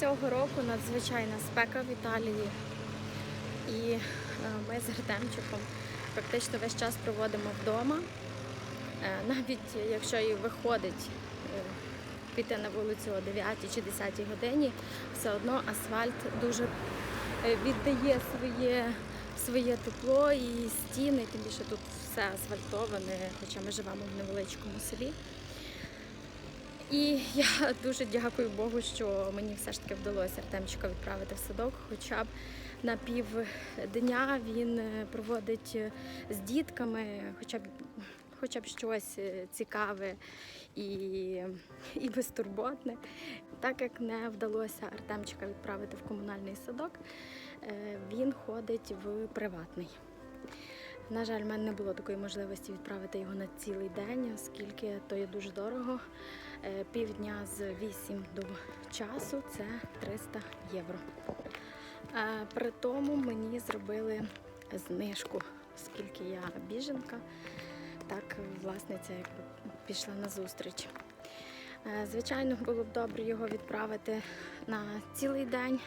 Цього року надзвичайна спека в Італії. І е, ми з Артемчиком практично весь час проводимо вдома. Е, Навіть якщо і виходить е, піти на вулицю о 9 чи 10 годині, все одно асфальт дуже віддає своє, своє тепло і стіни, тим більше тут все асфальтоване, хоча ми живемо в невеличкому селі. І я дуже дякую Богу, що мені все ж таки вдалося Артемчика відправити в садок. Хоча б на півдня він е, проводить е, з дітками, хоча б хоча б щось е, цікаве і, і безтурботне. Так як не вдалося Артемчика відправити в комунальний садок, він ходить в приватний. На жаль, в мене не було такої можливості відправити його на цілий день, оскільки то є дуже дорого. Е, Півдня з 8 до часу це 300 євро. Е, При тому мені зробили знижку, оскільки я біженка, так власниця пішла на зустріч. Е, Звичайно, було б добре його відправити на цілий день,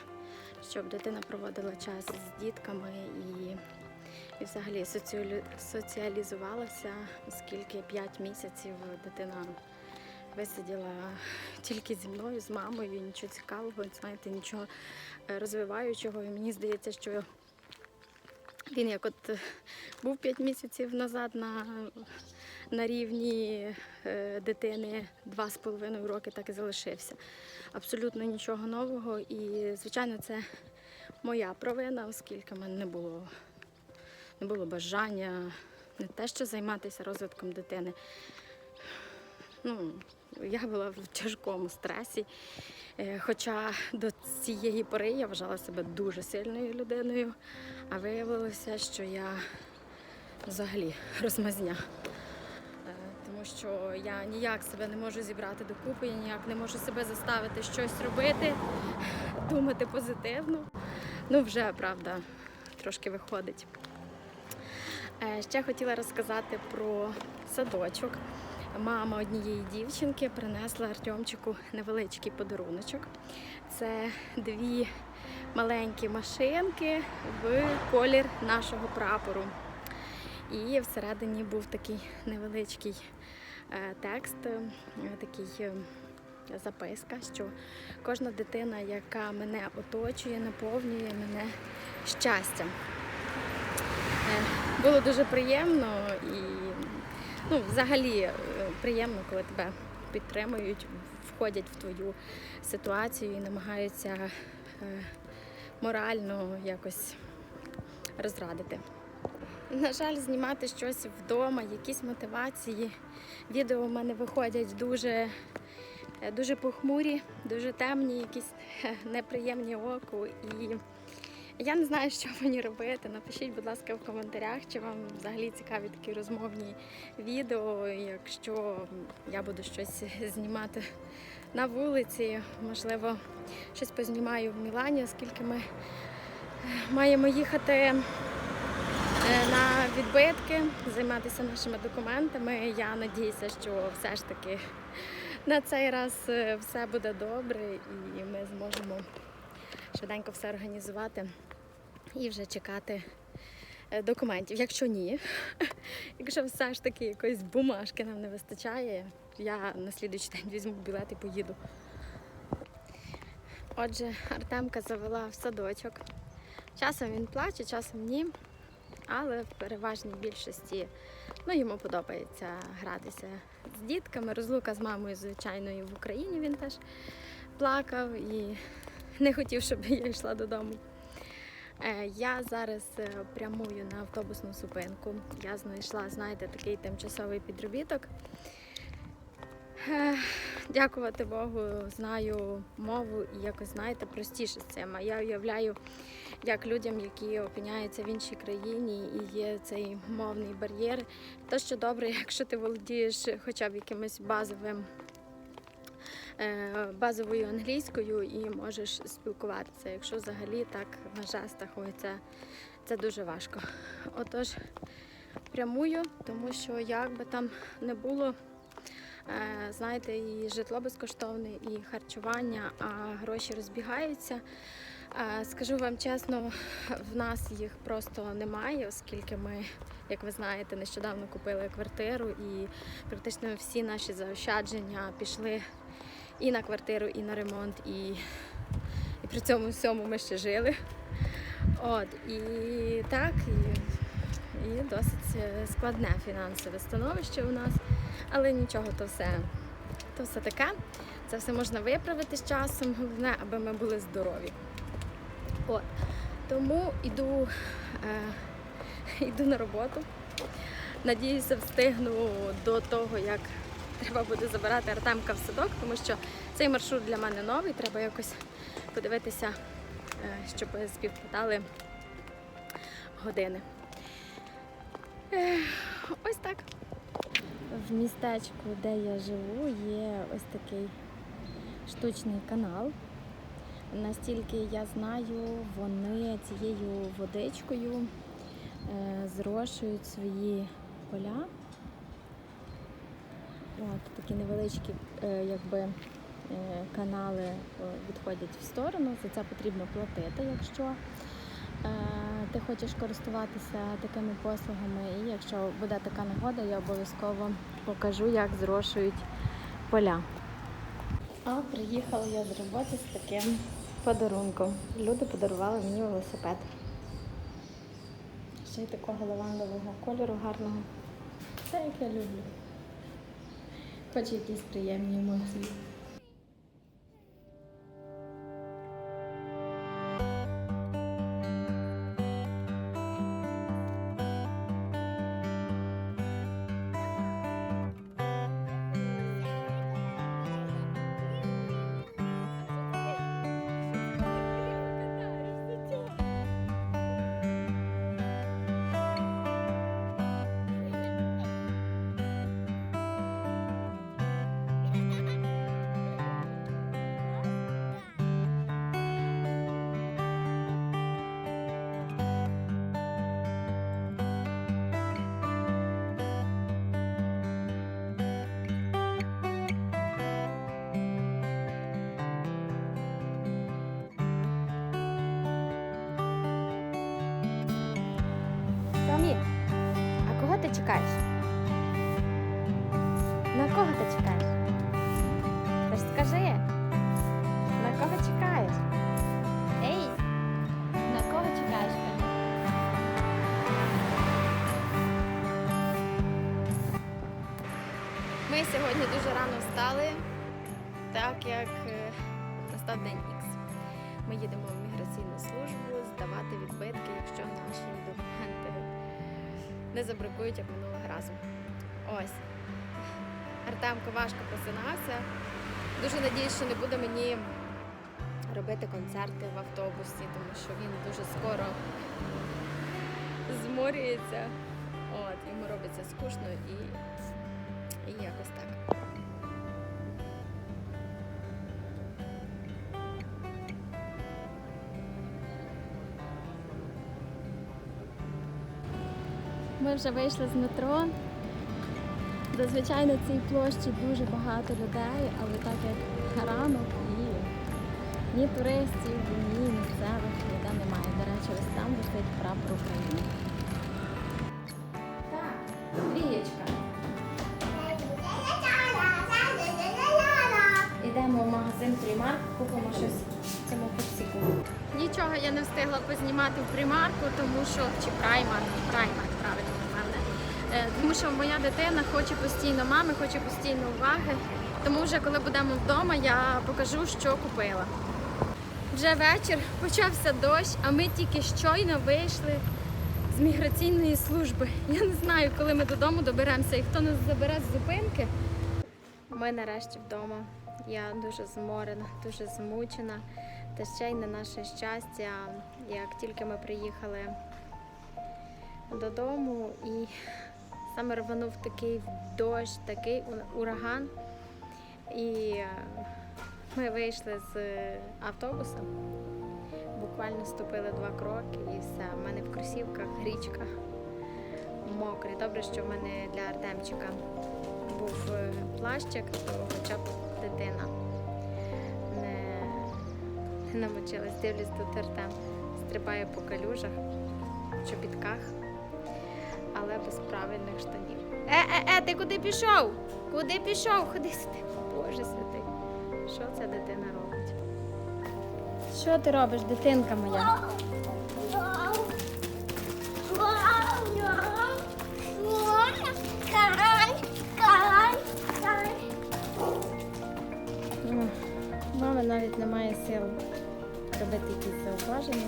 щоб дитина проводила час з дітками і і взагалі соціалізувалася, оскільки 5 місяців дитина висиділа тільки зі мною, з мамою, нічого цікавого, знаєте, нічого е, розвиваючого. І мені здається, що він як от е, був 5 місяців назад на, на рівні е, дитини 2,5 роки, так і залишився. Абсолютно нічого нового. І, звичайно, це моя провина, оскільки в мене не було не було бажання не те, що займатися розвитком дитини. Ну, я була в тяжкому стресі. Е, Хоча до цієї пори я вважала себе дуже сильною людиною, а виявилося, що я взагалі розмазня. Е, Тому що я ніяк себе не можу зібрати докупи, я ніяк не можу себе заставити щось робити, думати позитивно. Ну, вже правда, трошки виходить. Е, Ще хотіла розказати про садочок. Мама однієї дівчинки принесла Артемчику невеличкий подаруночок. Це дві маленькі машинки в колір нашого прапору. І всередині був такий невеличкий е, текст, е, такий е, записка, що кожна дитина, яка мене оточує, наповнює мене щастям. Було дуже приємно і ну, взагалі приємно, коли тебе підтримують, входять в твою ситуацію і намагаються е, морально якось розрадити. На жаль, знімати щось вдома, якісь мотивації. Відео в мене виходять дуже, е, дуже похмурі, дуже темні, якісь е, неприємні оку. І я не знаю, що мені робити. Напишіть, будь ласка, в коментарях, чи вам взагалі цікаві такі розмовні відео. Якщо я буду щось знімати на вулиці, можливо, щось познімаю в Мілані, оскільки ми е, маємо їхати е, на відбитки, займатися нашими документами. Я надіюся, що все ж таки на цей раз е, все буде добре і ми зможемо швиденько все організувати і вже чекати е, документів. Якщо ні, якщо все ж таки якоїсь бумажки нам не вистачає, я на слідуючий день візьму білет і поїду. Отже, Артемка завела в садочок. Часом він плаче, часом ні. Але в переважній більшості ну, йому подобається гратися з дітками. Розлука з мамою, звичайно, і в Україні він теж плакав і не хотів, щоб я йшла додому. Е, Я зараз е, прямую на автобусну зупинку. Я знайшла, знаєте, такий тимчасовий підробіток. Е, Дякувати Богу, знаю мову і якось знаєте простіше з цим. А я уявляю, як людям, які опиняються в іншій країні і є цей мовний бар'єр. То що добре, якщо ти володієш хоча б якимось базовим базовою англійською і можеш спілкуватися. Якщо взагалі так на жестах, ой, це, це дуже важко. Отож, прямую, тому що як би там не було, Е, Знаєте, і житло безкоштовне, і харчування, а гроші розбігаються. Е, Скажу вам чесно, в нас їх просто немає, оскільки ми, як ви знаєте, нещодавно купили квартиру, і практично всі наші заощадження пішли і на квартиру, і на ремонт, і, і при цьому всьому ми ще жили. От, і так, і, і досить е, складне фінансове становище у нас. Але нічого, то все, то все таке. Це все можна виправити з часом. Головне, аби ми були здорові. От. Тому йду, е, йду на роботу. Надіюся, встигну до того, як треба буде забирати Артемка в садок, тому що цей маршрут для мене новий. Треба якось подивитися, е, щоб співпадали години. Е, Ось так. В містечку, де я живу, є ось такий штучний канал. Настільки я знаю, вони цією водичкою е, зрошують свої поля. От, такі невеличкі е, якби, е, канали е, відходять в сторону. За це потрібно платити, якщо ти хочеш користуватися такими послугами. І якщо буде така нагода, я обов'язково покажу, як зрошують поля. А приїхала я з роботи з таким подарунком. Люди подарували мені велосипед. Ще й такого лавандового кольору гарного. Це як я люблю. Хоч якісь приємні емоції. Чекаєш? На кого ти чекаєш? Ти ж скажи, на кого чекаєш? Ей, на кого чекаєш? Ми сьогодні дуже рано встали, так як е, настав день не забракують, як минулого разу. Ось. Артемко важко просинався. Дуже надіюсь, що не буде мені робити концерти в автобусі, тому що він дуже скоро зморюється. От, йому робиться скучно і, і якось так. Ми вже вийшли з метро. Зазвичай на цій площі дуже багато людей, але так як ранок і ні туристів, ні місцевих ніде немає. До речі, ось там висить прапор України. Так, Лієчка, йдемо в магазин Примарк, купимо щось цьому попсіку. Нічого я не встигла познімати в примарку, тому що чи праймарк, праймарк, правильно, напевне. Е, Тому що моя дитина хоче постійно мами, хоче постійно уваги. Тому вже коли будемо вдома, я покажу, що купила. Вже вечір, почався дощ, а ми тільки щойно вийшли з міграційної служби. Я не знаю, коли ми додому доберемося і хто нас забере з зупинки. Ми нарешті вдома. Я дуже зморена, дуже змучена. Та ще й на наше щастя, як тільки ми приїхали додому і саме рванув такий дощ, такий ураган. І е, ми вийшли з автобуса, буквально ступили два кроки і все. У мене в кросівках річка мокрий. Добре, що в мене для Артемчика був е, плащик, хоча б намочилась. Дивлюсь, тут Артем стрибає по калюжах, чобітках, але без правильних штанів. Е, е, е, ти куди пішов? Куди пішов? Ходи сюди. Боже святий. Що ця дитина робить? Що ти робиш, дитинка моя? Мама навіть не має сил робити якісь зауваження.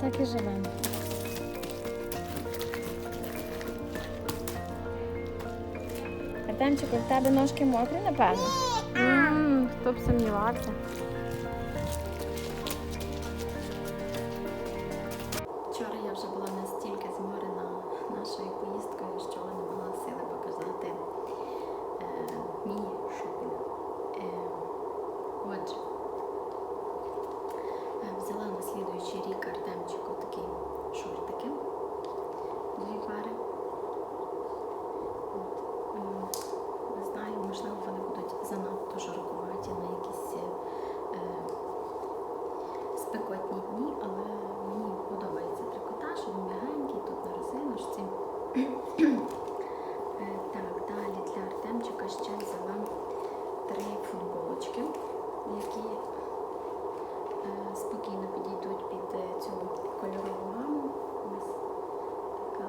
Так і живемо. Артемчику, в тебе ножки мокрі, напевно? М, Хто б сумнівався. Вчора я вже була настільки зморена нашою поїздкою, що не мала сили показати е, мій шопінг. Е, отже, е, взяла на слідуючий рік Артемчику такі шортики. Дві пари. От, ем, Не знаю, можливо, вони будуть занадто жаркуваті на якісь е, спекотні дні, але мені подобається трикотаж, він м'ягенький, тут на резиночці. Е, Так, далі для Артемчика ще взяла три футболочки, які е, спокійно підійдуть під е, цю кольорову гаму. Ось така.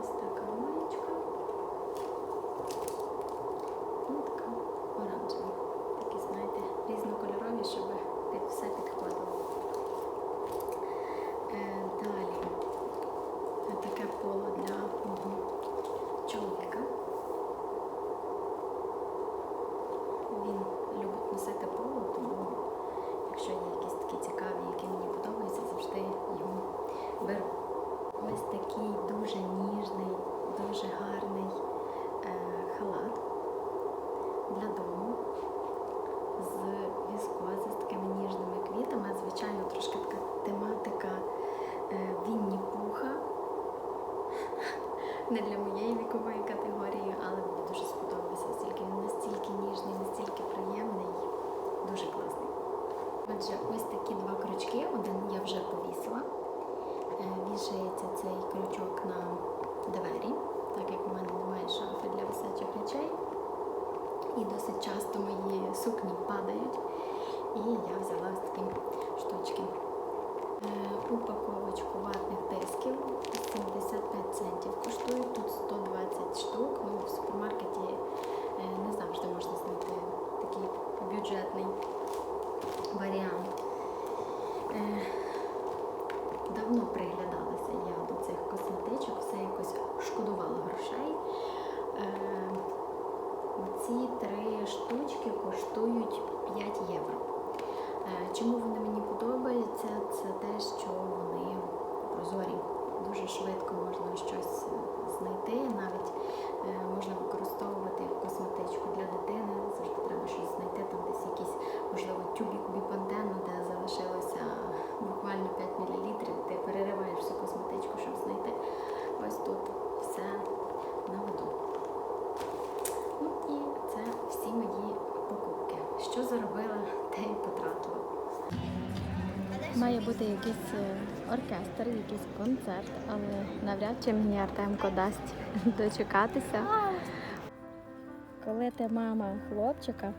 Ось така маєчка. І така оранжева. Такі, знаєте, різнокольорові, щоб під все підходило. Е, далі е, таке поло для чоловіка. Він любить носити поло, тому якщо є якісь такі цікаві, які мені подобаються, завжди його беру. Ось такий дуже ніжний, дуже гарний е, халат для дому з віскози, з такими ніжними квітами. Звичайно, трошки така тематика е, Вінні Пуха. Не для моєї вікової категорії, але мені дуже сподобався, оскільки він настільки ніжний, настільки приємний, дуже класний. Отже, ось такі два крючки. Один я вже повісила. Е, Вішається цей крючок на двері, так як у мене немає шафи для височих речей. І досить часто мої сукні падають. І я взяла ось такі штучки. Е, Упаковочку ватних дисків 75 центів коштують. Тут 120 штук. Ну, в супермаркеті е, не завжди можна знайти такий бюджетний варіант. Давно приглядалася я до цих косметичок, все якось шкодувала грошей. Е, ці три штучки коштують 5 євро. Е, Чому вони мені подобаються? Це те, що вони прозорі. Дуже швидко можна щось знайти, навіть е, можна використовувати косметичку для дитини. Завжди треба щось знайти, там десь якийсь, можливо, тюбік біпантену, де залишилося буквально 5 мл. Ти перериваєш всю косметичку, щоб знайти. Ось тут все на виду. Ну і це всі мої покупки. Що заробила, те і потратила. Має бути якийсь е, оркестр, якийсь концерт, але навряд чи мені Артемко дасть дочекатися. Коли ти мама хлопчика,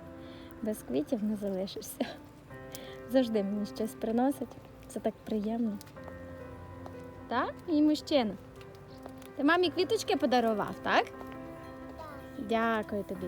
без квітів не залишишся. Завжди мені щось приносить. Це так приємно. Так? І мужчина. Ти мамі квіточки подарував, так? Дякую тобі.